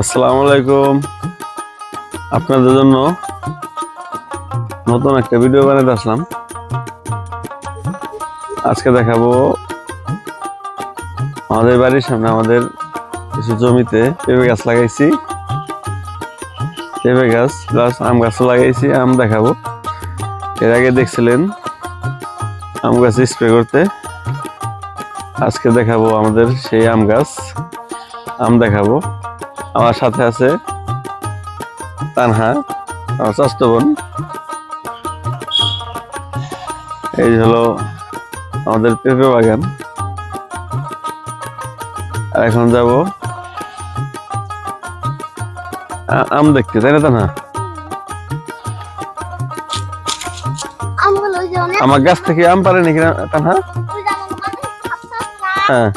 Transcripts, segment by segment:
আসসালামু আলাইকুম। আপনাদের জন্য নতুন একটা ভিডিও বানাতে আসলাম। আজকে দেখাবো আমাদের বাড়ির সামনে আমাদের কিছু জমিতে পেঁপে গাছ লাগাইছি। পেঁপে গাছ প্লাস আম গাছও লাগাইছি, আম দেখাবো। এর আগে দেখছিলেন আম গাছ স্প্রে করতে। আজকে দেখাবো আমাদের সেই আম গাছ। আম দেখাবো। আমার সাথে আছে তানহা আমার চাস্ত বোন। এই হলো আমাদের পেঁপে বাগান। আর এখন যাব আম দেখতে তাই না তানহা? আমার গাছ থেকে আম পারে নাকি না, তানহা হ্যাঁ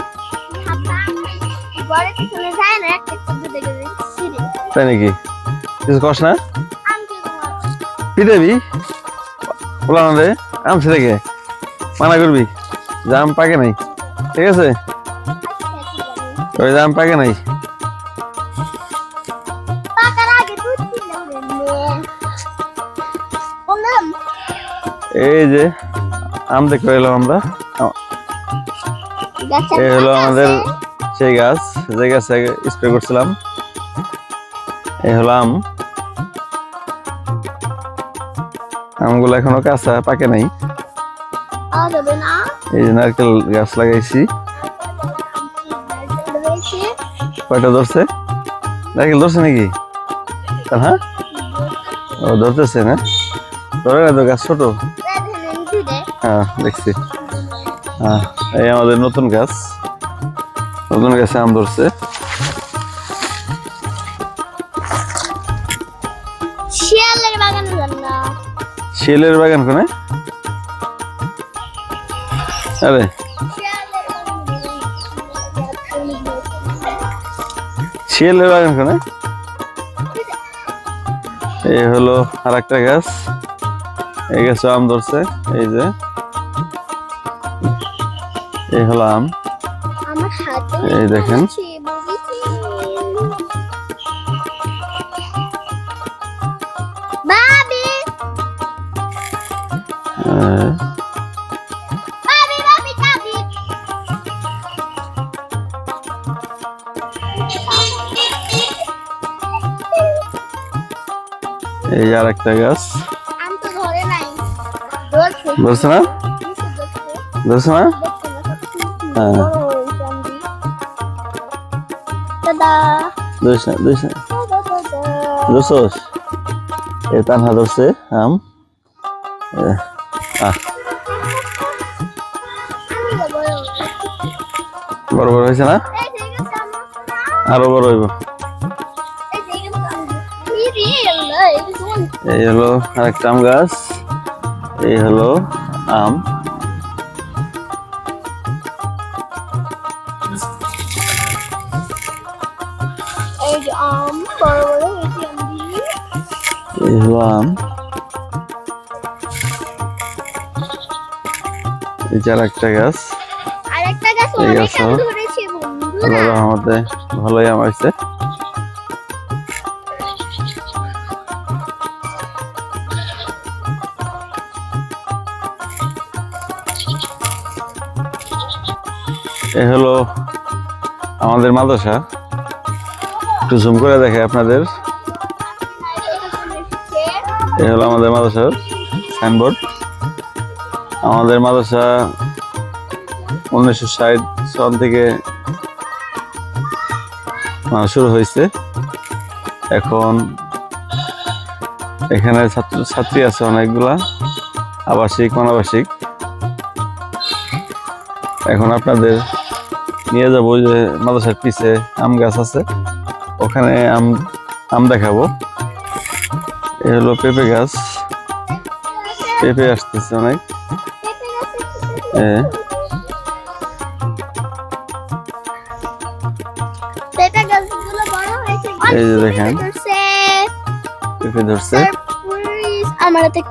তাই নাকি? কিছু কস না? পিদেবি বলা না রে আম ছেড়ে মানা করবি? আম পাকে নাই। ঠিক আছে? ওই আম পাকে নাই। এই যে, আম দেখতে এলাম আমরা। এই হলো আমাদের সেই গাছ, যে গাছে স্প্রে করছিলাম। এই হলো আম। আমগুলো এখনও কাঁচা, পাকে নাই। এই যে নারকেল গাছ লাগাইছি। কয়টা ধরছে? নারকেল ধরছে নাকি? হ্যাঁ? ও, ধরতেছে না? ধরে না তো, গাছ ছোট। হ্যাঁ দেখছি। হ্যাঁ এই আমাদের নতুন গাছ। নতুন গাছে আম ধরছে। শিয়ালের বাগান কোনে? আরে। শিয়ালের বাগান কোনে? এই হলো আর একটা গাছ। এই গাছে আম ধরছে এই যে। এই হলো আম। এই দেখেন। এই আর একটা গাছ। ধরছে ধরছে না? ধরছে না? হ্যাঁ। ধরিস না ধরিস না। ধরছস? এই তানহা ধরছে, আম। বড় বড় হয়েছে না? আরও বড় হইব। এই হলো আরেকটা আম গাছ। এই হলো আম। এই হলো আম। এই যে আরেকটা গাছ। এই গাছও আল্লাহ রহমতে ভালোই আম হয়েছে এ হলো আমাদের মাদ্রাসা। একটু জুম করে দেখে আপনাদের। এ হলো আমাদের মাদ্রাসার সাইনবোর্ড আমাদের মাদ্রাসা উনিশশো ষাট সন থেকে শুরু হয়েছে। এখন এখানে ছাত্র ছাত্রী আছে অনেকগুলা আবাসিক অনাবাসিক। এখন আপনাদের নিয়ে যাব যে মাদ্রাসার পিছে আম গাছ আছে। ওখানে আম আম দেখাবো। এ হলো পেঁপে গাছ। পেঁপে আসতেছে অনেক। এ, এই যে দেখেন। পেঁপে ধরছে আমার হাতে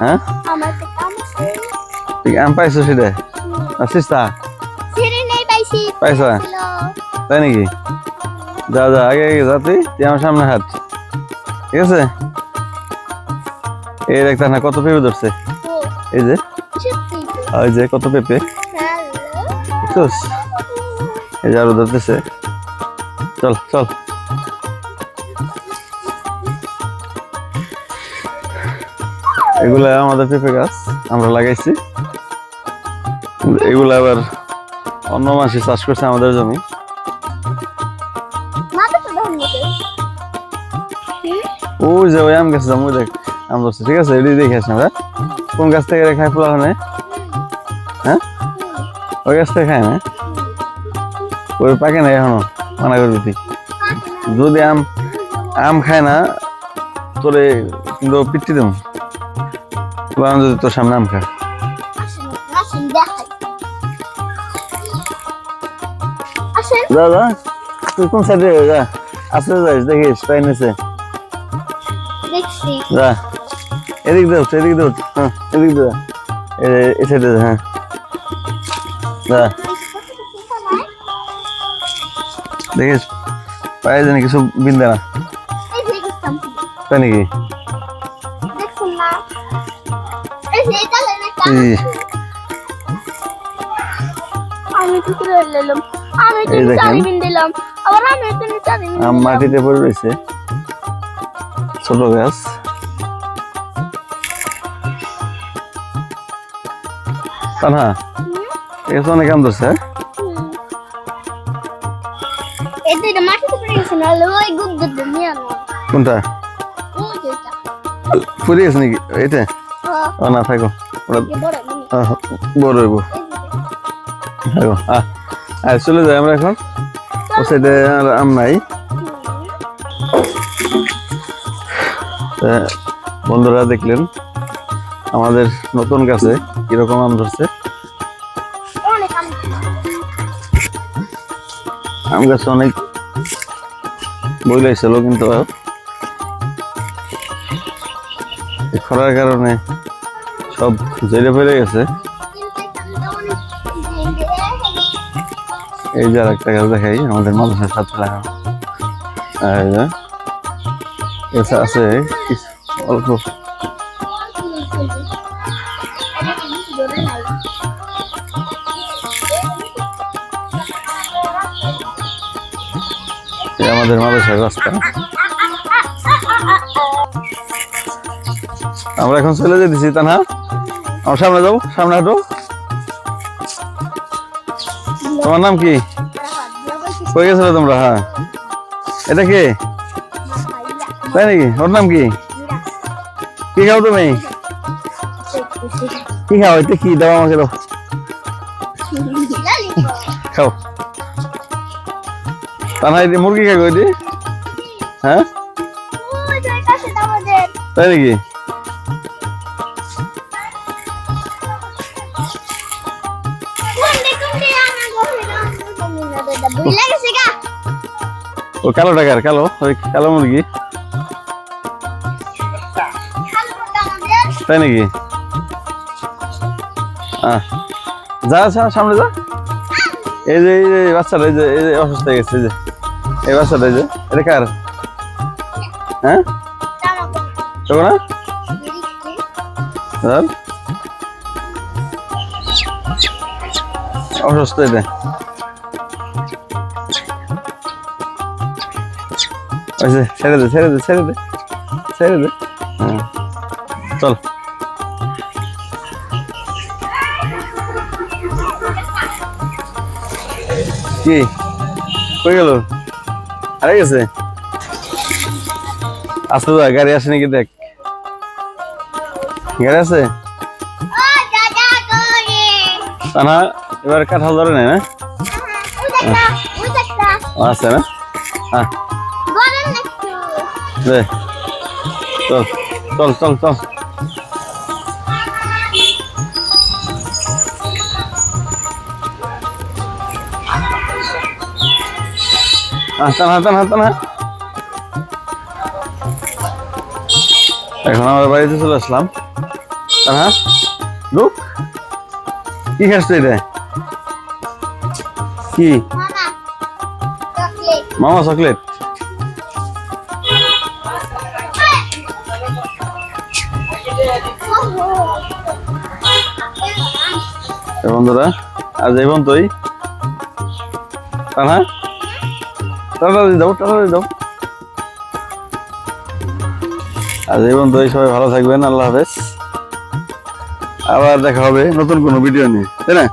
হ্যাঁ? আমার হাতে তুই আম পাইছো সেটা আসিস তা? নেই পাইছি। পাইছা? তাই নাকি? যা যা আগে আগে যা তুই তুই আমার সামনে হাত ঠিক আছে? এই দেখতে না কত পেঁপে ধরছে। এই যে। ওই যে কত পেঁপে? এই যে আরও ধরতেছে। চল চল। এগুলা আমাদের পেঁপে গাছ আমরা লাগাইছি। এগুলা আবার অন্য মাসে চাষ করছে আমাদের জমি। ওই যে ওই আম গাছ যাম দেখ আম ধরছে ঠিক আছে? এটি দেখে আসি আমরা। কোন গাছ থেকে খাই পোলা হয় হ্যাঁ? ওই গাছ থেকে খায় না ওই পাকে না এখনও মানা করবি তুই যদি আম আম খায় না তোরে কিন্তু পিটি দেবো। যদি তোর সামনে আম যা যা। তুই কোন সাইডে যা। আসতে যাইস দেখিস পাই দেখছি। যা। এদিক দে উঠ, এদিক দে উঠ। হ্যাঁ এদিক দে এই সাইডে যা, হ্যাঁ। যা। দেখিস পায়ে জানি কিছু বিন্দে না। তাই নাকি? আম মাটিতে পড়ে রয়েছে। ছোট গাছ। অনেক আম ধরছে হ্যাঁ? কোনটা? গেছে নাকি? হ্যাঁ ও না থাকো। বড় হইব। থাকো আয় চলে যাই আমরা এখন। ও সাইডে আর আম নাই। বন্ধুরা দেখলেন আমাদের নতুন গাছে কীরকম আম ধরছে? আম। গাছে অনেক বই লাগছিল কিন্তু খরার কারণে সব জেলে ফেলে গেছে। এই যে আর একটা গাছ দেখাই, আমাদের লাগানো এই যে এসে আছে অল্প। আমাদের মাদ্রাসার রাস্তা। আমরা এখন চলে যেতেছি তা না আমার সামনে যাও সামনে হাঁটো। তোমার নাম কি? কই গেছিলে তোমরা? হ্যাঁ। এটা কে? তাই নাকি? ওর নাম কি? কি খাও তুমি? কি খাও? এটা কি? দাও আমাকে দাও। খাও। তা না মুরগি খাই হ্যাঁ? তাই নাকি? ও, কালো টাকার, কালো, ওই কালো মুরগি। তাই নাকি? যা সামনে যা। এই যে এই যে বাচ্চাটা, এই যে এই যে, অসুস্থ হয়ে গেছে, এই যে। এই বাচ্চাটা, এই যে, এটা কার? হ্যাঁ? না অসুস্থ এটা। ওই যে, ছেড়ে দে ছেড়ে দে ছেড়ে দে ছেড়ে দে। হ্যাঁ। চল। কি? কই গেল? হারিয়ে গেছে। আসতে যা গাড়ি আসে নাকি দেখ। গাড়ি আছে? না এবার কাঁঠাল ধরে নেয় না? ও, আছে না? হ্যাঁ দে। চল চল চল চল। হাতান হাতান হাতান এখন আমরা বাড়িতে চলে আসলাম। হ্যাঁ লোক কি খাচ্ছ এটা কি? মামা চকলেট। বন্ধুরা, আজ এই পর্যন্তই। হ্যাঁ দাও দিয়ে দাও আজ এই তুই সবাই ভালো থাকবেন, আল্লাহ হাফেজ। আবার দেখা হবে নতুন কোনো ভিডিও নিয়ে, তাই না?